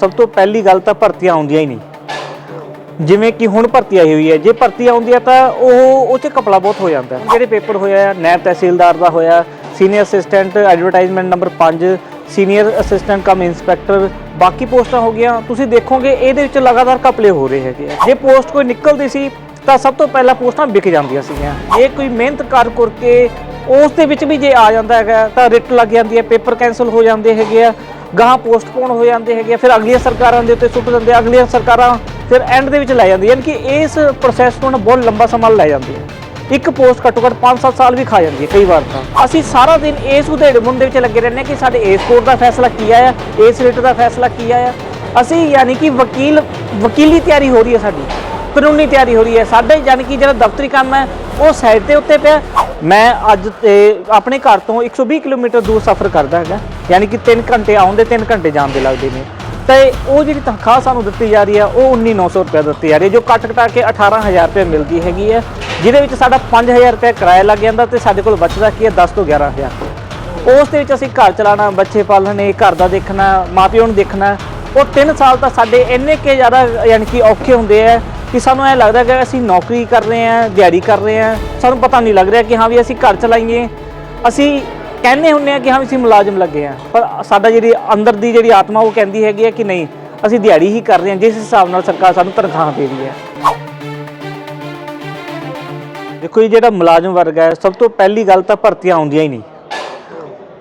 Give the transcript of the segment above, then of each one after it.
ਸਭ ਤੋਂ ਪਹਿਲੀ ਗੱਲ ਤਾਂ ਭਰਤੀਆਂ ਆਉਂਦੀਆਂ ਹੀ ਨਹੀਂ। ਜਿਵੇਂ ਕਿ ਹੁਣ ਭਰਤੀ ਆਈ ਹੋਈ ਹੈ। ਜੇ ਭਰਤੀ ਆਉਂਦੀ ਹੈ ਤਾਂ ਉਹ ਉਹ 'ਚ ਕਪੜਾ ਬਹੁਤ ਹੋ ਜਾਂਦਾ ਜਿਹੜੇ ਪੇਪਰ ਹੋਇਆ ਹੈ, ਨੈਬ ਤਹਿਸੀਲਦਾਰ ਦਾ ਹੋਇਆ senior assistant advertisement number 5 senior assistant cum inspector ਬਾਕੀ ਪੋਸਟਾਂ ਹੋ ਗਈਆਂ। ਤੁਸੀਂ ਦੇਖੋਗੇ ਇਹਦੇ ਵਿੱਚ ਲਗਾਤਾਰ ਕਪਲੇ ਹੋ ਰਹੇ ਹੈਗੇ ਆ। ਜੇ ਪੋਸਟ ਕੋਈ ਨਿਕਲਦੀ ਸੀ ਤਾਂ ਸਭ ਤੋਂ ਪਹਿਲਾਂ ਪੋਸਟਾਂ ਵਿਕ ਜਾਂਦੀਆਂ ਸੀਗੀਆਂ। ਜੇ ਕੋਈ ਮਿਹਨਤ ਕਰ ਕਰਕੇ ਉਸ ਦੇ ਵਿੱਚ ਵੀ ਜੇ ਆ ਜਾਂਦਾ ਹੈਗਾ ਤਾਂ ਰਿਟ ਲੱਗ ਜਾਂਦੀ ਹੈ ਪੇਪਰ ਕੈਨਸਲ ਹੋ ਜਾਂਦੇ ਹੈਗੇ ਆ। ਗਾਹਾਂ ਪੋਸਟਪੋਨ ਹੋ ਜਾਂਦੇ ਹੈਗੇ ਆ, ਫਿਰ ਅਗਲੀਆਂ ਸਰਕਾਰਾਂ ਦੇ ਉੱਤੇ ਸੁੱਟ ਦਿੰਦੇ ਅਗਲੀਆਂ ਸਰਕਾਰਾਂ ਫਿਰ ਐਂਡ ਦੇ ਵਿੱਚ ਲੈ ਜਾਂਦੀਆਂ ਯਾਨੀ ਕਿ ਇਸ ਪ੍ਰੋਸੈਸ ਨੂੰ ਨਾ ਬਹੁਤ ਲੰਬਾ ਸਮਾਂ ਲੈ ਜਾਂਦੀ ਹੈ ਇੱਕ ਪੋਸਟ ਘੱਟੋ ਘੱਟ 5-7 ਸਾਲ ਵੀ ਖਾ ਜਾਂਦੀ ਹੈ ਕਈ ਵਾਰ ਤਾਂ। ਅਸੀਂ ਸਾਰਾ ਦਿਨ ਇਸ ਉਧੇੜ ਦੇ ਵਿੱਚ ਲੱਗੇ ਰਹਿੰਦੇ ਹਾਂ ਕਿ ਸਾਡੇ ਇਸ ਕੋਰਟ ਦਾ ਫੈਸਲਾ ਕੀ ਆਇਆ ਇਸ ਰਿਟ ਦਾ ਫੈਸਲਾ ਕੀ ਆਇਆ। ਅਸੀਂ ਯਾਨੀ ਕਿ ਵਕੀਲ ਵਕੀਲੀ ਤਿਆਰੀ ਹੋ ਰਹੀ ਹੈ ਸਾਡੀ ਕਾਨੂੰਨੀ ਤਿਆਰੀ ਹੋ ਰਹੀ ਹੈ ਸਾਡੇ ਯਾਨੀ ਕਿ ਜਿਹੜਾ ਦਫ਼ਤਰੀ ਕੰਮ ਹੈ ਉਹ ਸਾਈਡ ਦੇ ਉੱਤੇ ਪਿਆ। ਮੈਂ ਅੱਜ ਤੇ ਆਪਣੇ ਘਰ ਤੋਂ 120 ਕਿਲੋਮੀਟਰ ਦੂਰ ਸਫ਼ਰ ਕਰਦਾ ਹੈਗਾ, ਯਾਨੀ ਕਿ 3 ਘੰਟੇ ਆਉਂਦੇ 3 ਘੰਟੇ ਜਾਣ ਦੇ ਲੱਗਦੇ ਨੇ। ਤੇ ਉਹ ਜਿਹੜੀ ਤਨਖਾਹ ਸਾਨੂੰ ਦਿੱਤੀ ਜਾ ਰਹੀ ਹੈ, ਉਹ 19900 ਰੁਪਏ ਦਿੱਤੀ ਜਾ ਰਹੀ ਹੈ, ਜੋ ਕੱਟ ਕਟਾ ਕੇ 18000 ਰੁਪਏ ਮਿਲਦੀ ਹੈਗੀ ਹੈ, ਜਿਹਦੇ ਵਿੱਚ ਸਾਡਾ 5000 ਰੁਪਏ ਕਿਰਾਇਆ ਲੱਗ ਜਾਂਦਾ ਤੇ ਸਾਡੇ ਕੋਲ ਬਚਦਾ ਕੀ ਹੈ 10 ਤੋਂ 11000 ਉਸ ਦੇ ਵਿੱਚ ਅਸੀਂ ਘਰ ਚਲਾਉਣਾ, ਬੱਚੇ ਪਾਲਣੇ, ਘਰ ਦਾ ਦੇਖਣਾ ਮਾਪਿਆਂ ਨੂੰ ਦੇਖਣਾ, ਉਹ 3 ਸਾਲ ਤਾਂ ਸਾਡੇ ਇੰਨੇ ਕੇ ਜ਼ਿਆਦਾ, ਯਾਨੀ ਕਿ ਔਖੇ ਹੁੰਦੇ ਆ ਕਿ ਸਾਨੂੰ ਐ ਲੱਗਦਾ ਕਿ ਅਸੀਂ ਨੌਕਰੀ ਕਰ ਰਹੇ ਹਾਂ, ਦਿਹਾੜੀ ਕਰ ਰਹੇ ਹਾਂ, ਸਾਨੂੰ ਪਤਾ ਨਹੀਂ ਲੱਗ ਰਿਹਾ ਕਿ ਹਾਂ ਵੀ ਅਸੀਂ ਘਰ ਚਲਾਈਏ। ਅਸੀਂ ਕਹਿੰਦੇ ਹੁੰਨੇ ਆ ਕਿ ਹਾਂ ਵੀ ਅਸੀਂ ਮੁਲਾਜ਼ਮ ਲੱਗੇ ਆ ਪਰ ਸਾਡਾ ਜਿਹੜੀ ਅੰਦਰ ਦੀ ਜਿਹੜੀ ਆਤਮਾ ਉਹ ਕਹਿੰਦੀ ਹੈਗੀ ਹੈ ਕਿ ਨਹੀਂ, ਅਸੀਂ ਦਿਹਾੜੀ ਹੀ ਕਰ ਰਹੇ ਹਾਂ, ਜਿਸ ਹਿਸਾਬ ਨਾਲ ਸਰਕਾਰ ਸਾਨੂੰ ਤਨਖਾਹ ਦੇ ਰਹੀ ਹੈ। ਦੇਖੋ ਜੀ, ਜਿਹੜਾ ਮੁਲਾਜ਼ਮ ਵਰਗ ਹੈ, ਸਭ ਤੋਂ ਪਹਿਲੀ ਗੱਲ ਤਾਂ ਭਰਤੀਆਂ ਆਉਂਦੀਆਂ ਹੀ ਨਹੀਂ।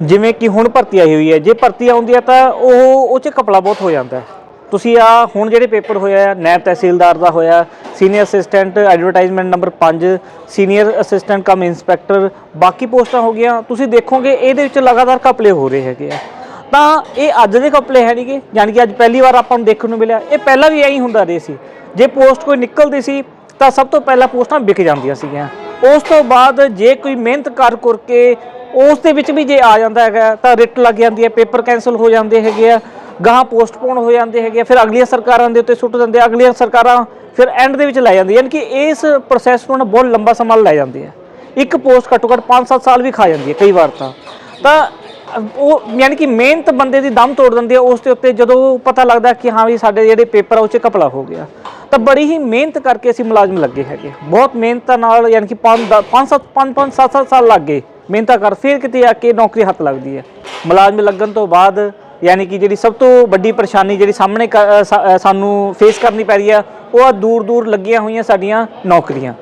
ਜਿਵੇਂ ਕਿ ਹੁਣ ਭਰਤੀ ਆਈ ਹੋਈ ਹੈ, ਜੇ ਭਰਤੀ ਆਉਂਦੀ ਹੈ ਤਾਂ ਉਹ ਉਹ 'ਚ ਕਪੜਾ ਬਹੁਤ ਹੋ ਜਾਂਦਾ ਹੈ। ਤੁਸੀਂ ਆ ਹੁਣ ਜਿਹੜੇ ਪੇਪਰ ਹੋਇਆ ਨੈਬ ਤਹਿਸੀਲਦਾਰ ਦਾ ਹੋਇਆ, senior assistant advertisement number 5 senior assistant cum inspector, ਬਾਕੀ ਪੋਸਟਾਂ ਹੋ ਗਈਆਂ। ਤੁਸੀਂ ਦੇਖੋਗੇ, ਇਹਦੇ ਵਿੱਚ ਲਗਾਤਾਰ ਘਪਲੇ ਹੋ ਰਹੇ ਹੈਗੇ ਆ। ਤਾਂ ਇਹ ਅੱਜ ਦੇ ਘਪਲੇ ਹੈ ਨਹੀਂਗੇ ਯਾਨੀ ਕਿ ਅੱਜ ਪਹਿਲੀ ਵਾਰ ਆਪਾਂ ਨੂੰ ਦੇਖਣ ਨੂੰ ਮਿਲਿਆ। ਇਹ ਪਹਿਲਾਂ ਵੀ ਐਂ ਹੀ ਹੁੰਦਾ ਰਹੇ ਸੀ। ਜੇ ਪੋਸਟ ਕੋਈ ਨਿਕਲਦੀ ਸੀ, ਤਾਂ ਸਭ ਤੋਂ ਪਹਿਲਾਂ ਪੋਸਟਾਂ ਵਿਕ ਜਾਂਦੀਆਂ ਸੀਗੀਆਂ। ਉਸ ਤੋਂ ਬਾਅਦ ਜੇ ਕੋਈ ਮਿਹਨਤ ਕਰ ਕਰਕੇ ਉਸ ਦੇ ਵਿੱਚ ਵੀ ਜੇ ਆ ਜਾਂਦਾ ਹੈਗਾ, ਤਾਂ ਰਿਟ ਲੱਗ ਜਾਂਦੀ ਹੈ, ਪੇਪਰ ਕੈਨਸਲ ਹੋ ਜਾਂਦੇ ਹੈਗੇ ਆ। ਗਾਹਾਂ ਪੋਸਟਪੋਨ ਹੋ ਜਾਂਦੇ ਹੈਗੇ ਆ, ਫਿਰ ਅਗਲੀਆਂ ਸਰਕਾਰਾਂ ਦੇ ਉੱਤੇ ਸੁੱਟ ਦਿੰਦੇ ਆ, ਅਗਲੀਆਂ ਸਰਕਾਰਾਂ ਫਿਰ ਐਂਡ ਦੇ ਵਿੱਚ ਲੈ ਜਾਂਦੀਆਂ ਯਾਨੀ ਕਿ ਇਸ ਪ੍ਰੋਸੈਸ ਨੂੰ ਬਹੁਤ ਲੰਬਾ ਸਮਾਂ ਲੈ ਜਾਂਦੀ ਹੈ ਇੱਕ ਪੋਸਟ ਘੱਟੋ ਘੱਟ 5-7 ਸਾਲ ਵੀ ਖਾ ਜਾਂਦੀ ਹੈ ਕਈ ਵਾਰ ਤਾਂ। ਤਾਂ ਉਹ ਯਾਨੀ ਕਿ ਮਿਹਨਤ ਬੰਦੇ ਦੀ ਦਮ ਤੋੜ ਦਿੰਦੀ ਹੈ ਉਸ ਦੇ ਉੱਤੇ ਜਦੋਂ ਪਤਾ ਲੱਗਦਾ ਕਿ ਹਾਂ ਵੀ ਸਾਡੇ ਜਿਹੜੇ ਪੇਪਰ ਆ ਉਹ 'ਚ ਕਪਲਾ ਹੋ ਗਿਆ। ਤਾਂ ਬੜੀ ਹੀ ਮਿਹਨਤ ਕਰਕੇ ਅਸੀਂ ਮੁਲਾਜ਼ਮ ਲੱਗੇ ਹੈਗੇ। ਬਹੁਤ ਮਿਹਨਤ ਨਾਲ ਯਾਨੀ ਕਿ 5 5 7 5 5 7 7 ਸਾਲ ਲੱਗ ਗਏ। ਮਿਹਨਤਾਂ ਕਰ ਫਿਰ ਕਿਤੇ ਆ ਕੇ ਨੌਕਰੀ ਹੱਥ ਲੱਗਦੀ ਹੈ ਮੁਲਾਜ਼ਮ ਲੱਗਣ ਤੋਂ ਬਾਅਦ ਯਾਨੀ ਕਿ ਜਿਹੜੀ ਸਭ ਤੋਂ ਵੱਡੀ ਪਰੇਸ਼ਾਨੀ ਜਿਹੜੀ ਸਾਹਮਣੇ ਕ- ਅ, ਸਾਨੂੰ ਫੇਸ ਕਰਨੀ ਪੈ ਰਹੀ ਆ ਉਹ ਆ ਦੂਰ ਦੂਰ ਲੱਗੀਆਂ ਹੋਈਆਂ ਸਾਡੀਆਂ ਨੌਕਰੀਆਂ।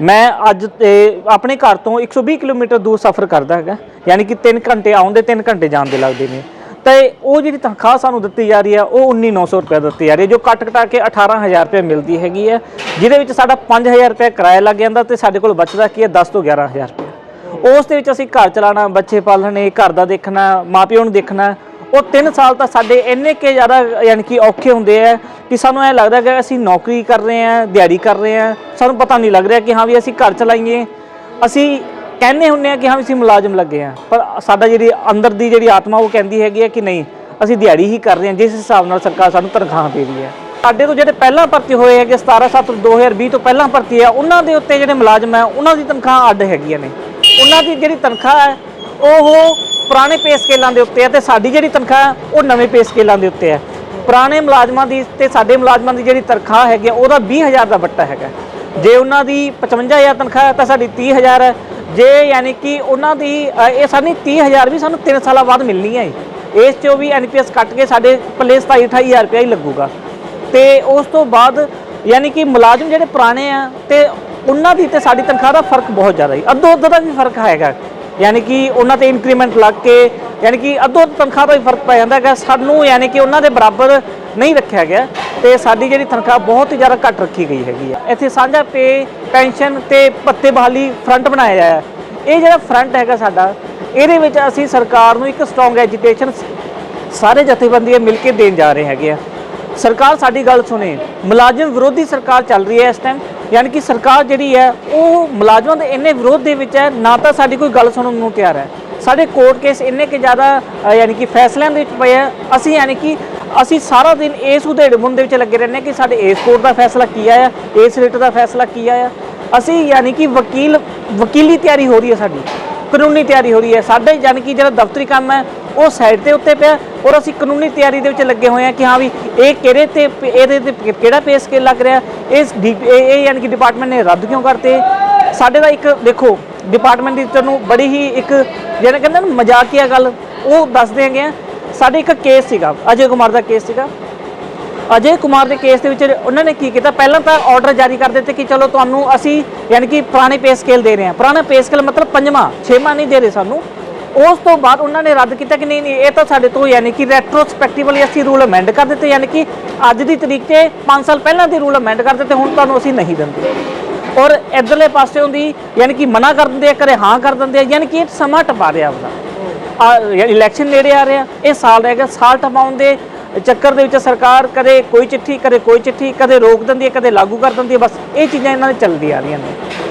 ਮੈਂ ਅੱਜ ਆਪਣੇ ਘਰ ਤੋਂ 120 ਕਿਲੋਮੀਟਰ ਦੂਰ ਸਫ਼ਰ ਕਰਦਾ ਹੈਗਾ ਯਾਨੀ ਕਿ 3 ਘੰਟੇ ਆਉਣ ਦੇ 3 ਘੰਟੇ ਜਾਣ ਦੇ ਲੱਗਦੇ ਨੇ। ਤੇ ਉਹ ਜਿਹੜੀ ਤਨਖਾਹ ਸਾਨੂੰ ਦਿੱਤੀ ਜਾ ਰਹੀ ਆ ਉਹ 19900 ਰੁਪਏ ਦਿੱਤੀ ਜਾ ਰਹੀ ਹੈ ਜੋ ਕੱਟ ਕਟਾ ਕੇ 18000 ਰੁਪਏ ਮਿਲਦੀ ਹੈਗੀ ਹੈ ਜਿਹਦੇ ਵਿੱਚ ਸਾਡਾ 5000 ਰੁਪਏ ਕਿਰਾਇਆ ਲੱਗ ਜਾਂਦਾ ਤੇ ਸਾਡੇ ਕੋਲ ਬਚਦਾ ਕੀ ਹੈ 10 ਤੋਂ 11000 ਰੁਪਏ। ਉਸ ਦੇ ਵਿੱਚ ਅਸੀਂ ਘਰ ਚਲਾਉਣਾ ਬੱਚੇ ਪਾਲਣੇ ਘਰ ਦਾ ਦੇਖਣਾ ਮਾਪਿਆਂ ਨੂੰ ਦੇਖਣਾ ਉਹ 3 ਸਾਲ ਤਾਂ ਸਾਡੇ ਇੰਨੇ ਕੇ ਜ਼ਿਆਦਾ, ਯਾਨੀ ਕਿ ਔਖੇ ਹੁੰਦੇ ਆ ਕਿ ਸਾਨੂੰ ਐ ਲੱਗਦਾ ਕਿ ਅਸੀਂ ਨੌਕਰੀ ਕਰ ਰਹੇ ਹਾਂ, ਦਿਹਾੜੀ ਕਰ ਰਹੇ ਹਾਂ, ਸਾਨੂੰ ਪਤਾ ਨਹੀਂ ਲੱਗ ਰਿਹਾ ਕਿ ਹਾਂ ਵੀ ਅਸੀਂ ਘਰ ਚਲਾਈਏ। ਅਸੀਂ ਕਹਿੰਦੇ ਹੁੰਨੇ ਆ ਕਿ ਹਾਂ ਵੀ ਅਸੀਂ ਮੁਲਾਜ਼ਮ ਲੱਗੇ ਆ ਪਰ ਸਾਡਾ ਜਿਹੜੀ ਅੰਦਰ ਦੀ ਜਿਹੜੀ ਆਤਮਾ ਉਹ ਕਹਿੰਦੀ ਹੈਗੀ ਹੈ ਕਿ ਨਹੀਂ, ਅਸੀਂ ਦਿਹਾੜੀ ਹੀ ਕਰ ਰਹੇ ਹਾਂ, ਜਿਸ ਹਿਸਾਬ ਨਾਲ ਸਰਕਾਰ ਸਾਨੂੰ ਤਨਖਾਹ ਦੇ ਰਹੀ ਹੈ। ਸਾਡੇ ਤੋਂ ਜਿਹੜੇ ਪਹਿਲਾਂ ਭਰਤੀ ਹੋਏ ਹੈਗੇ 17 7 2020 ਤੋਂ ਪਹਿਲਾਂ ਭਰਤੀ ਹੈ, ਉਹਨਾਂ ਦੇ ਉੱਤੇ ਜਿਹੜੇ ਮੁਲਾਜ਼ਮ ਹੈ, ਉਹਨਾਂ ਦੀ ਤਨਖਾਹ ਅੱਡ ਹੈਗੀਆਂ ਨੇ। ਉਹਨਾਂ ਦੀ ਜਿਹੜੀ ਤਨਖਾਹ ਹੈ, ਉਹ ਪੁਰਾਣੇ ਪੇ ਸਕੇਲਾਂ ਦੇ ਉੱਤੇ ਹੈ ਤੇ ਸਾਡੀ ਜਿਹੜੀ ਤਨਖਾਹ ਉਹ ਨਵੇਂ ਪੇ ਸਕੇਲਾਂ ਦੇ ਉੱਤੇ ਹੈ। ਪੁਰਾਣੇ ਮੁਲਾਜ਼ਮਾਂ ਦੀ ਤੇ ਸਾਡੇ ਮੁਲਾਜ਼ਮਾਂ ਦੀ ਜਿਹੜੀ ਤਨਖਾਹ ਹੈਗੀ ਆ, ਉਹਦਾ 20000 ਦਾ ਵੱਟਾ ਹੈਗਾ ਜੇ ਉਹਨਾਂ ਦੀ 55000 ਤਨਖਾਹ ਹੈ ਤਾਂ ਸਾਡੀ 30000 ਹੈ। ਜੇ ਯਾਨੀ ਕਿ ਉਹਨਾਂ ਦੀ ਅ, ਇਹ ਸਾਡੀ 30000 ਵੀ ਸਾਨੂੰ 3 ਸਾਲਾਂ ਬਾਅਦ ਮਿਲਣੀ ਹੈ ਇਸ ਚੋਂ ਵੀ ਐਨਪੀਐਸ ਕੱਟ ਕੇ ਸਾਡੇ ਪੱਲੇ 27 28000 ਰੁਪਇਆ ਹੀ ਲੱਗੂਗਾ। ਤੇ ਉਸ ਤੋਂ ਬਾਅਦ ਯਾਨੀ ਕਿ ਮੁਲਾਜ਼ਮ ਜਿਹੜੇ ਪੁਰਾਣੇ ਆ ਤੇ ਉਹਨਾਂ ਦੀ ਤੇ ਸਾਡੀ ਤਨਖਾਹ ਦਾ ਫ਼ਰਕ ਬਹੁਤ ਜ਼ਿਆਦਾ ਹੈ ਅੱਧੋ ਅੱਧ ਦਾ ਵੀ ਫ਼ਰਕ ਹੈਗਾ। ਯਾਨੀ ਕਿ ਉਹਨਾਂ ਤੇ ਇਨਕਰੀਮੈਂਟ ਲੱਗ ਕੇ, ਯਾਨੀ ਕਿ ਅੱਧੋ ਤਨਖਾਹ ਦਾ ਵੀ ਫ਼ਰਕ ਪੈ ਜਾਂਦਾ ਹੈਗਾ। ਸਾਨੂੰ ਯਾਨੀ ਕਿ ਉਹਨਾਂ ਦੇ ਬਰਾਬਰ ਨਹੀਂ ਰੱਖਿਆ ਗਿਆ ਤੇ ਸਾਡੀ ਜਿਹੜੀ ਤਨਖਾਹ ਬਹੁਤ ਹੀ ਜ਼ਿਆਦਾ ਘੱਟ ਰੱਖੀ ਗਈ ਹੈਗੀ ਆ। ਇੱਥੇ ਸਾਂਝਾ ਪੇ, ਪੈਨਸ਼ਨ ਤੇ ਭੱਤੇ ਬਹਾਲੀ ਫਰੰਟ ਬਣਾਇਆ ਗਿਆ ਹੈ। ਇਹ ਜਿਹੜਾ ਫਰੰਟ ਹੈਗਾ ਸਾਡਾ, ਇਹਦੇ ਵਿੱਚ ਅਸੀਂ ਸਰਕਾਰ ਨੂੰ ਇੱਕ ਸਟਰੋਂਗ ਐਜੀਟੇਸ਼ਨ ਸਾਰੇ ਜਥੇਬੰਦੀਆਂ ਮਿਲ ਕੇ ਦੇਣ ਜਾ ਰਹੇ ਹੈਗੇ ਆ। ਸਰਕਾਰ ਸਾਡੀ ਗੱਲ ਸੁਣੇ। ਮੁਲਾਜ਼ਮ ਵਿਰੋਧੀ ਸਰਕਾਰ ਚੱਲ ਰਹੀ ਹੈ ਇਸ ਟਾਈਮ ਯਾਨੀ ਕਿ ਸਰਕਾਰ ਜਿਹੜੀ ਹੈ, ਉਹ ਮੁਲਾਜ਼ਮਾਂ ਦੇ ਇੰਨੇ ਵਿਰੋਧ ਦੇ ਵਿੱਚ ਹੈ, ਨਾ ਤਾਂ ਸਾਡੀ ਕੋਈ ਗੱਲ ਸੁਣਨ ਨੂੰ ਤਿਆਰ ਹੈ। ਸਾਡੇ ਕੋਰਟ ਕੇਸ ਇੰਨੇ ਕਿ ਜ਼ਿਆਦਾ ਯਾਨੀ ਕਿ ਫੈਸਲਿਆਂ ਦੇ ਵਿੱਚ ਪਏ ਆ ਅਸੀਂ ਯਾਨੀ ਕਿ, ਅਸੀਂ ਸਾਰਾ ਦਿਨ ਇਸ ਉਧੇੜ ਮੁੰਨ ਦੇ ਵਿੱਚ ਲੱਗੇ ਰਹਿੰਦੇ ਹਾਂ ਕਿ ਸਾਡੇ ਇਸ ਕੋਰਟ ਦਾ ਫੈਸਲਾ ਕੀ ਆਇਆ, ਇਸ ਰਿਟ ਦਾ ਫੈਸਲਾ ਕੀ ਆਇਆ। ਅਸੀਂ ਯਾਨੀ ਕਿ ਵਕੀਲ, ਵਕੀਲੀ ਤਿਆਰੀ ਹੋ ਰਹੀ ਹੈ ਸਾਡੀ, ਕਾਨੂੰਨੀ ਤਿਆਰੀ ਹੋ ਰਹੀ ਹੈ। ਸਾਡੇ ਯਾਨੀ ਕਿ ਜਿਹੜਾ ਦਫ਼ਤਰੀ ਕੰਮ ਹੈ ਉਹ ਸਾਈਡ ਦੇ ਉੱਤੇ ਪਿਆ ਔਰ ਅਸੀਂ ਕਾਨੂੰਨੀ ਤਿਆਰੀ ਦੇ ਵਿੱਚ ਲੱਗੇ ਹੋਏ ਆ ਕਿ ਹਾਂ ਵੀ ਇਹ ਕਿਹੜੇ ਤੇ ਇਹਦੇ ਤੇ ਕਿਹੜਾ ਪੇ ਸਕੇਲ ਲੱਗ ਰਿਹਾ ਇਸ ਡੀ- ਇਹ ਯਾਨੀ ਕਿ ਡਿਪਾਰਟਮੈਂਟ ਨੇ ਰੱਦ ਕਿਉਂ ਕਰਤੇ? ਸਾਡੇ ਦਾ ਇੱਕ, ਦੇਖੋ ਡਿਪਾਰਟਮੈਂਟ ਦੀ ਤੁਹਾਨੂੰ ਬੜੀ ਹੀ ਇੱਕ ਜਿਹੜਾ ਕਹਿੰਦੇ ਨਾ ਮਜ਼ਾਕੀਆ ਗੱਲ, ਉਹ ਦੱਸ ਦਿਆਂਗੇ ਆ। ਸਾਡੇ ਇੱਕ ਕੇਸ ਸੀਗਾ, ਅਜੇ ਕੁਮਾਰ ਦਾ ਕੇਸ ਸੀਗਾ। ਅਜੇ ਕੁਮਾਰ ਦੇ ਕੇਸ ਦੇ ਵਿੱਚ ਉਹਨਾਂ ਨੇ ਕੀ ਕੀਤਾ? ਪਹਿਲਾਂ ਤਾਂ ਆਰਡਰ ਜਾਰੀ ਕਰ ਦਿੱਤੇ ਕਿ ਚਲੋ ਤੁਹਾਨੂੰ ਅਸੀਂ ਯਾਨੀ ਕਿ ਪੁਰਾਣੇ ਪੇ ਸਕੇਲ ਦੇ ਰਹੇ ਹਾਂ। ਪੁਰਾਣਾ ਪੇ ਸਕੇਲ ਮਤਲਬ ਪੰਜਵਾਂ, ਛੇਵਾਂ ਨਹੀਂ ਦੇ ਰਹੇ ਸਾਨੂੰ। ਉਸ ਤੋਂ ਬਾਅਦ ਉਹਨਾਂ ਨੇ ਰੱਦ ਕੀਤਾ ਕਿ ਨਹੀਂ ਨਹੀਂ, ਇਹ ਤਾਂ ਸਾਡੇ ਤੋਂ ਯਾਨੀ ਕਿ ਰੈਟਰੋਸਪੈਕਟਿਵਲੀ ਅਸੀਂ ਰੂਲ ਅਮੈਂਡ ਕਰ ਦਿੱਤੇ, ਯਾਨੀ ਕਿ ਅੱਜ ਦੀ ਤਰੀਕ ਤੇ 5 ਸਾਲ ਪਹਿਲਾਂ ਦੇ ਰੂਲ ਅਮੈਂਡ ਕਰ ਦਿੱਤੇ, ਹੁਣ ਤੁਹਾਨੂੰ ਅਸੀਂ ਨਹੀਂ ਦਿੰਦੇ। ਔਰ ਇਧਰਲੇ ਪਾਸੇ ਹੁੰਦੀ ਯਾਨੀ ਕਿ ਮਨਾ ਕਰ ਦਿੰਦੇ ਆ ਕਰੇ ਹਾਂ ਕਰ ਦਿੰਦੇ ਆ, ਯਾਨੀ ਕਿ ਇਹ ਸਮਾਂ ਟਪਾ ਰਿਹਾ ਆਪਦਾ ਇਲੈਕਸ਼ਨ ਨੇੜੇ ਆ ਰਿਹਾ ਇਹ ਸਾਲ ਰਹਿ ਗਿਆ, ਸਾਲ ਟਪਾਉਣ ਦੇ ਚੱਕਰ ਦੇ ਵਿੱਚ ਸਰਕਾਰ ਕਦੇ ਕੋਈ ਚਿੱਠੀ, ਕਦੇ ਕੋਈ ਚਿੱਠੀ, ਕਦੇ ਰੋਕ ਦਿੰਦੀ ਹੈ, ਕਦੇ ਲਾਗੂ ਕਰ ਦਿੰਦੀ ਹੈ, ਬਸ ਇਹ ਚੀਜ਼ਾਂ ਇਹਨਾਂ ਦੇ ਚੱਲਦੀਆਂ ਆ ਰਹੀਆਂ ਨੇ।